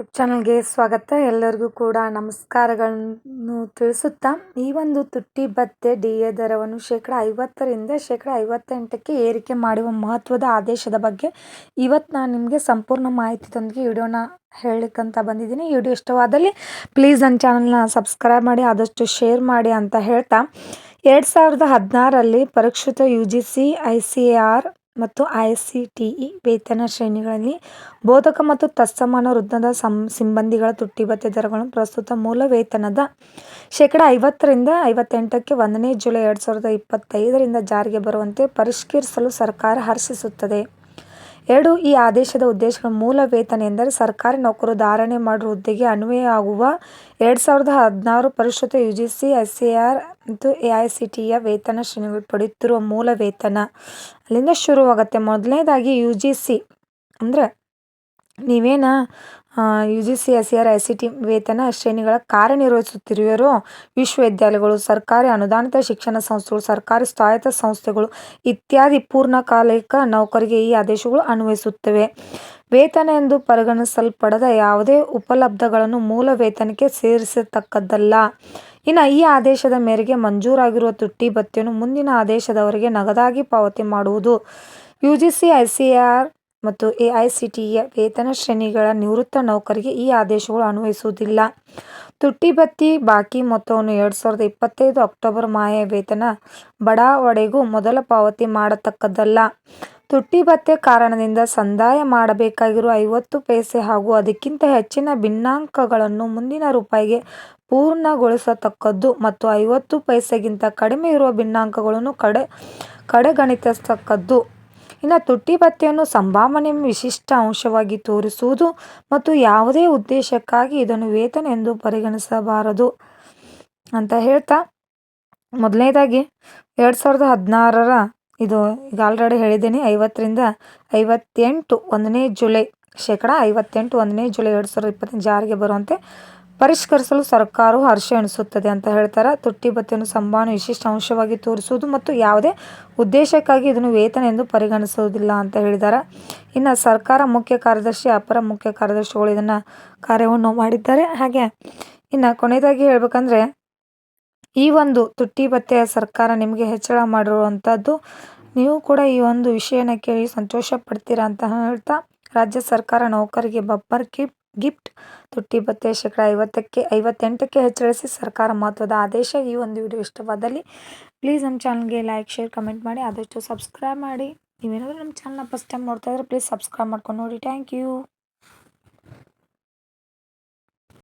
YouTube ಚಾನಲ್ಗೆ ಸ್ವಾಗತ. ಎಲ್ಲರಿಗೂ ಕೂಡ ನಮಸ್ಕಾರಗಳನ್ನು ತಿಳಿಸುತ್ತಾ, ಈ ಒಂದು ತುಟ್ಟಿ ಭತ್ತೆ ಡಿ ಎ ದರವನ್ನು ಶೇಕಡ ಐವತ್ತರಿಂದ ಶೇಕಡ ಐವತ್ತೆಂಟಕ್ಕೆ ಏರಿಕೆ ಮಾಡುವ ಮಹತ್ವದ ಆದೇಶದ ಬಗ್ಗೆ ಇವತ್ತು ನಾನು ನಿಮಗೆ ಸಂಪೂರ್ಣ ಮಾಹಿತಿದೊಂದಿಗೆ ವಿಡಿಯೋನ ಹೇಳಲಿಕ್ಕಂತ ಬಂದಿದ್ದೀನಿ. ವಿಡಿಯೋ ಇಷ್ಟವಾದಲ್ಲಿ ಪ್ಲೀಸ್ ನನ್ನ ಚಾನಲ್ನ ಸಬ್ಸ್ಕ್ರೈಬ್ ಮಾಡಿ, ಆದಷ್ಟು ಶೇರ್ ಮಾಡಿ ಅಂತ ಹೇಳ್ತಾ, ಎರಡು ಸಾವಿರದ ಹದಿನಾರರಲ್ಲಿ ಪರೀಕ್ಷಿತ U G C, I C A R ಮತ್ತು ಐ ಸಿ ಟಿ ಇ ವೇತನ ಶ್ರೇಣಿಗಳಲ್ಲಿ ಬೋಧಕ ಮತ್ತು ತತ್ಸಮಾನ ವೃದ್ಧದ ಸಂ, ಸಿಬ್ಬಂದಿಗಳ ತುಟ್ಟಿ ಭತ್ಯೆ ದರಗಳನ್ನು ಪ್ರಸ್ತುತ ಮೂಲ ವೇತನದ ಶೇಕಡ ಐವತ್ತರಿಂದ ಐವತ್ತೆಂಟಕ್ಕೆ ಒಂದನೇ ಜುಲೈ ಎರಡು ಸಾವಿರದ ಇಪ್ಪತ್ತೈದರಿಂದ ಜಾರಿಗೆ ಬರುವಂತೆ ಪರಿಷ್ಕರಿಸಲು ಸರ್ಕಾರ ಹರ್ಷಿಸುತ್ತದೆ. ಎರಡು, ಈ ಆದೇಶದ ಉದ್ದೇಶಗಳು ಮೂಲ ವೇತನ ಎಂದರೆ ಸರ್ಕಾರಿ ನೌಕರರು ಧಾರಣೆ ಮಾಡುವ ಹುದ್ದೆಗೆ ಅನ್ವಯ ಆಗುವ ಎರಡು ಸಾವಿರದ ಹದಿನಾರು ಪರಿಷ್ಕೃತ U G C S C R ಮತ್ತು ಎ ಐ ಸಿ ಟಿಯ ವೇತನ ಶ್ರೇಣಿಗಳು ಪಡೆಯುತ್ತಿರುವ ಮೂಲ ವೇತನ. ಅಲ್ಲಿಂದ ಶುರುವಾಗುತ್ತೆ. ಮೊದಲನೇದಾಗಿ ಯು ಜಿ ಸಿ ಅಂದರೆ ನೀವೇನ U G C S C R I C T ವೇತನ ಶ್ರೇಣಿಗಳ ಕಾರ್ಯನಿರ್ವಹಿಸುತ್ತಿರುವರೋ ವಿಶ್ವವಿದ್ಯಾಲಯಗಳು, ಸರ್ಕಾರಿ ಅನುದಾನಿತ ಶಿಕ್ಷಣ ಸಂಸ್ಥೆಗಳು, ಸರ್ಕಾರಿ ಸ್ವಾಯತ್ತ ಸಂಸ್ಥೆಗಳು ಇತ್ಯಾದಿ ಪೂರ್ಣಕಾಲಿಕ ನೌಕರಿಗೆ ಈ ಆದೇಶಗಳು ಅನ್ವಯಿಸುತ್ತವೆ. ವೇತನ ಎಂದು ಪರಿಗಣಿಸಲ್ಪಡದ ಯಾವುದೇ ಉಪಲಬ್ಧಗಳನ್ನು ಮೂಲ ವೇತನಕ್ಕೆ ಸೇರಿಸತಕ್ಕದ್ದಲ್ಲ. ಇನ್ನು ಈ ಆದೇಶದ ಮೇರೆಗೆ ಮಂಜೂರಾಗಿರುವ ತುಟ್ಟಿ ಭತ್ಯೆಯನ್ನು ಮುಂದಿನ ಆದೇಶದವರೆಗೆ ನಗದಾಗಿ ಪಾವತಿ ಮಾಡುವುದು. U G C I C R ಮತ್ತು ಎ ಐ ಸಿ ಟಿಯ ವೇತನ ಶ್ರೇಣಿಗಳ ನಿವೃತ್ತ ನೌಕರಿಗೆ ಈ ಆದೇಶಗಳು ಅನ್ವಯಿಸುವುದಿಲ್ಲ. ತುಟ್ಟಿ ಬತ್ತಿ ಬಾಕಿ ಮೊತ್ತವನ್ನು ಎರಡು ಸಾವಿರದ ಇಪ್ಪತ್ತೈದು ಅಕ್ಟೋಬರ್ ಮಾಯ ವೇತನ ಬಡಾವಣೆಗೂ ಮೊದಲ ಪಾವತಿ ಮಾಡತಕ್ಕದ್ದಲ್ಲ. ತುಟ್ಟಿ ಬತ್ತೆ ಕಾರಣದಿಂದ ಸಂದಾಯ ಮಾಡಬೇಕಾಗಿರುವ ಐವತ್ತು ಪೈಸೆ ಹಾಗೂ ಅದಕ್ಕಿಂತ ಹೆಚ್ಚಿನ ಭಿನ್ನಾಂಕಗಳನ್ನು ಮುಂದಿನ ರೂಪಾಯಿಗೆ ಪೂರ್ಣಗೊಳಿಸತಕ್ಕದ್ದು ಮತ್ತು ಐವತ್ತು ಪೈಸೆಗಿಂತ ಕಡಿಮೆ ಇರುವ ಭಿನ್ನಾಂಕಗಳನ್ನು ಕಡೆ ಕಡೆಗಣಿಸತಕ್ಕದ್ದು ಇನ್ನು ತುಟ್ಟಿ ಭತ್ಯೆಯನ್ನು ಸಂಭಾವನೆ ವಿಶಿಷ್ಟ ಅಂಶವಾಗಿ ತೋರಿಸುವುದು ಮತ್ತು ಯಾವುದೇ ಉದ್ದೇಶಕ್ಕಾಗಿ ಇದನ್ನು ವೇತನ ಎಂದು ಪರಿಗಣಿಸಬಾರದು ಅಂತ ಹೇಳ್ತಾ ಮೊದಲನೇದಾಗಿ ಎರಡು ಸಾವಿರದ ಹದಿನಾರರ ಇದು ಈಗ ಆಲ್ರೆಡಿ ಹೇಳಿದ್ದೀನಿ, ಐವತ್ತರಿಂದ ಐವತ್ತೆಂಟು ಒಂದನೇ ಜುಲೈ ಶೇಕಡ ಐವತ್ತೆಂಟು ಒಂದನೇ ಜುಲೈ ಎರಡು ಸಾವಿರದ ಇಪ್ಪತ್ತನೇ ಜಾರಿಗೆ ಬರುವಂತೆ ಪರಿಷ್ಕರಿಸಲು ಸರ್ಕಾರವು ಹರ್ಷ ಎಣಿಸುತ್ತದೆ ಅಂತ ಹೇಳ್ತಾರೆ. ತುಟ್ಟಿ ಭತ್ಯೆಯನ್ನು ಸಂಭಾವನೆ ವಿಶಿಷ್ಟ ಅಂಶವಾಗಿ ತೋರಿಸುವುದು ಮತ್ತು ಯಾವುದೇ ಉದ್ದೇಶಕ್ಕಾಗಿ ಇದನ್ನು ವೇತನ ಎಂದು ಪರಿಗಣಿಸುವುದಿಲ್ಲ ಅಂತ ಹೇಳಿದ್ದಾರೆ ಇನ್ನು ಸರ್ಕಾರ ಮುಖ್ಯ ಕಾರ್ಯದರ್ಶಿ, ಅಪರ ಮುಖ್ಯ ಕಾರ್ಯದರ್ಶಿಗಳು ಇದನ್ನು ಕಾರ್ಯವನ್ನು ಮಾಡಿದ್ದಾರೆ. ಹಾಗೆ ಇನ್ನು ಕೊನೆಯದಾಗಿ ಹೇಳಬೇಕಂದ್ರೆ, ಈ ಒಂದು ತುಟ್ಟಿ ಭತ್ಯೆಯ ಸರ್ಕಾರ ನಿಮಗೆ ಹೆಚ್ಚಳ ಮಾಡಿರುವಂಥದ್ದು ನೀವು ಕೂಡ ಈ ಒಂದು ವಿಷಯನ ಕೇಳಿ ಸಂತೋಷ ಪಡ್ತೀರಾ ಅಂತ ಹೇಳ್ತಾ, ರಾಜ್ಯ ಸರ್ಕಾರ ನೌಕರಿಗೆ ಬಬ್ಬರ್ ಗಿಫ್ಟ್ ಗಿಫ್ಟ್. ತುಟ್ಟಿ ಬತ್ತೆ ಶೇಕಡ ಐವತ್ತಕ್ಕೆ, ಐವತ್ತೆಂಟಕ್ಕೆ ಹೆಚ್ಚಳಿಸಿ ಸರ್ಕಾರ ಮಹತ್ವದ ಆದೇಶ ಈ ಒಂದು ವಿಡಿಯೋ ಇಷ್ಟವಾದಲ್ಲಿ ಪ್ಲೀಸ್ ನಮ್ಮ ಚಾನಲ್ಗೆ ಲೈಕ್ ಶೇರ್ ಕಮೆಂಟ್ ಮಾಡಿ, ಆದಷ್ಟು ಸಬ್ಸ್ಕ್ರೈಬ್ ಮಾಡಿ. ನೀವೇನಾದರೂ ನಮ್ಮ ಚಾನಲ್ನ ಫಸ್ಟ್ ಟೈಮ್ ನೋಡ್ತಾ ಇದ್ರೆ ಪ್ಲೀಸ್ ಸಬ್ಸ್ಕ್ರೈಬ್ ಮಾಡ್ಕೊಂಡು ನೋಡಿ. Thank you